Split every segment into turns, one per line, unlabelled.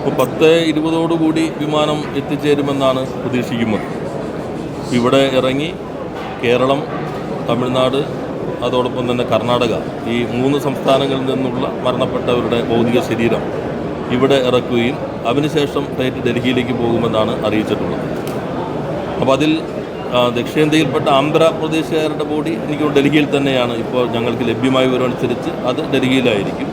ഇപ്പോൾ പത്ത് ഇരുപതോടുകൂടി വിമാനം എത്തിച്ചേരുമെന്നാണ് പ്രതീക്ഷിക്കുന്നത്. ഇവിടെ ഇറങ്ങി കേരളം തമിഴ്നാട് അതോടൊപ്പം തന്നെ കർണാടക ഈ മൂന്ന് സംസ്ഥാനങ്ങളിൽ നിന്നുള്ള മരണപ്പെട്ടവരുടെ ഭൗതിക ശരീരം ഇവിടെ ഇറക്കുകയും അതിനുശേഷം ഫ്ലൈറ്റ് ഡൽഹിയിലേക്ക് പോകുമെന്നാണ് അറിയിച്ചിട്ടുള്ളത്. അപ്പോൾ അതിൽ ദക്ഷിണേന്ത്യയിൽപ്പെട്ട ആന്ധ്രാപ്രദേശുകാരുടെ ബോഡി എനിക്ക് ഡൽഹിയിൽ തന്നെയാണ്. ഇപ്പോൾ ഞങ്ങൾക്ക് ലഭ്യമായ വിവരമനുസരിച്ച് അത് ഡൽഹിയിലായിരിക്കും.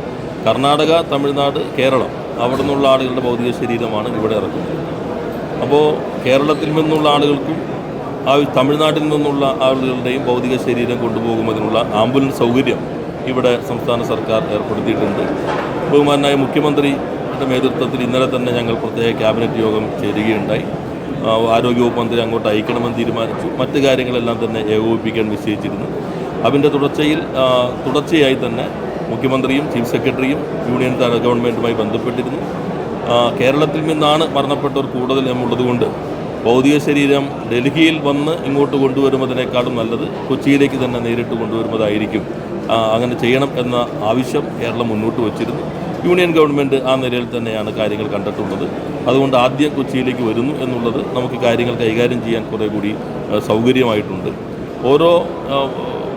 കർണാടക തമിഴ്നാട് കേരളം. അവിടെ നിന്നുള്ള ആളുകളുടെ ഭൗതിക ശരീരമാണ് ഇവിടെ ഇറക്കുന്നത്. അപ്പോൾ കേരളത്തിൽ നിന്നുള്ള ആളുകൾക്കും ആ തമിഴ്നാട്ടിൽ നിന്നുള്ള ആളുകളുടെയും ഭൗതിക ശരീരം കൊണ്ടുപോകുന്നതിനുള്ള ആംബുലൻസ് സൗകര്യം ഇവിടെ സംസ്ഥാന സർക്കാർ ഏർപ്പെടുത്തിയിട്ടുണ്ട്. ബഹുമാനായ മുഖ്യമന്ത്രിയുടെ നേതൃത്വത്തിൽ ഇന്നലെ തന്നെ ഞങ്ങൾ പ്രത്യേക ക്യാബിനറ്റ് യോഗം ചേരുകയുണ്ടായി. ആരോഗ്യവകുപ്പ് മന്ത്രി അങ്ങോട്ട് അയക്കണമെന്ന് തീരുമാനിച്ചു. മറ്റു കാര്യങ്ങളെല്ലാം തന്നെ ഏകോപിപ്പിക്കാൻ നിശ്ചയിച്ചിരുന്നു. അതിന്റെ തുടർച്ചയിൽ തുടർച്ചയായി തന്നെ മുഖ്യമന്ത്രിയും ചീഫ് സെക്രട്ടറിയും യൂണിയൻ ഗവൺമെന്റുമായി ബന്ധപ്പെട്ടിരുന്നു. കേരളത്തിൽ നിന്നാണ് മരണപ്പെട്ടവർ കൂടുതൽ നമ്മുള്ളതുകൊണ്ട് ഭൗതിക ശരീരം ഡൽഹിയിൽ വന്ന് ഇങ്ങോട്ട് കൊണ്ടുവരുന്നതിനേക്കാളും നല്ലത് കൊച്ചിയിലേക്ക് തന്നെ നേരിട്ട് കൊണ്ടുവരുന്നതായിരിക്കും. അങ്ങനെ ചെയ്യണം എന്ന ആവശ്യം കേരളം മുന്നോട്ട് വച്ചിരുന്നു. യൂണിയൻ ഗവൺമെന്റ് ആ നിലയിൽ തന്നെയാണ് കാര്യങ്ങൾ കണ്ടിട്ടുള്ളത് അതുകൊണ്ട് ആദ്യം കൊച്ചിയിലേക്ക് വരുന്നു എന്നുള്ളത് നമുക്ക് കാര്യങ്ങൾ കൈകാര്യം ചെയ്യാൻ കുറേ കൂടി സൗകര്യമായിട്ടുണ്ട്. ഓരോ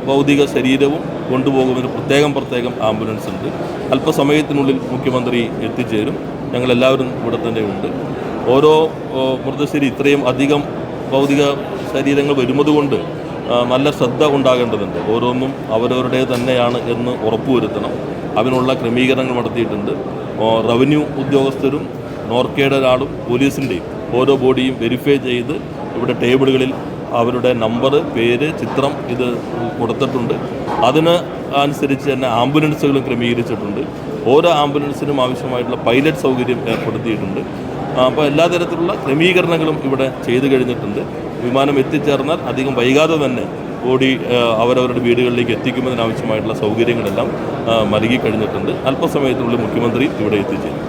ഭൗതിക ശരീരവും കൊണ്ടുപോകുന്നതിന് പ്രത്യേകം പ്രത്യേകം ആംബുലൻസ് ഉണ്ട്. അല്പസമയത്തിനുള്ളിൽ മുഖ്യമന്ത്രി എത്തിച്ചേരും. ഞങ്ങളെല്ലാവരും ഇവിടെ തന്നെ ഉണ്ട്. ഓരോ മൃതശരി ഇത്രയും അധികം ഭൗതിക ശരീരങ്ങൾ വരുന്നതുകൊണ്ട് നല്ല ശ്രദ്ധ ഉണ്ടാകേണ്ടതുണ്ട്. ഓരോന്നും അവരവരുടെ തന്നെയാണ് എന്ന് ഉറപ്പുവരുത്തണം. അതിനുള്ള ക്രമീകരണങ്ങൾ നടത്തിയിട്ടുണ്ട്. റവന്യൂ ഉദ്യോഗസ്ഥരും നോർക്കയുടെ ഒരാളും പോലീസിന്റെയും ഓരോ ബോഡിയും വെരിഫൈ ചെയ്ത് ഇവിടെ ടേബിളുകളിൽ അവരുടെ നമ്പർ പേര് ചിത്രം ഇത് കൊടുത്തിട്ടുണ്ട്. അതിന് അനുസരിച്ച് തന്നെ ആംബുലൻസുകളും ക്രമീകരിച്ചിട്ടുണ്ട്. ഓരോ ആംബുലൻസിനും ആവശ്യമായിട്ടുള്ള പൈലറ്റ് സൗകര്യം ഏർപ്പെടുത്തിയിട്ടുണ്ട്. അപ്പോൾ എല്ലാ തരത്തിലുള്ള ക്രമീകരണങ്ങളും ഇവിടെ ചെയ്തു കഴിഞ്ഞിട്ടുണ്ട്. വിമാനം എത്തിച്ചേർന്നാൽ അധികം വൈകാതെ തന്നെ ഓടി അവരവരുടെ വീടുകളിലേക്ക് എത്തിക്കുന്നതിനാവശ്യമായിട്ടുള്ള സൗകര്യങ്ങളെല്ലാം നൽകി കഴിഞ്ഞിട്ടുണ്ട്. അല്പസമയത്തിനുള്ളിൽ മുഖ്യമന്ത്രി ഇവിടെ എത്തിച്ചേരും.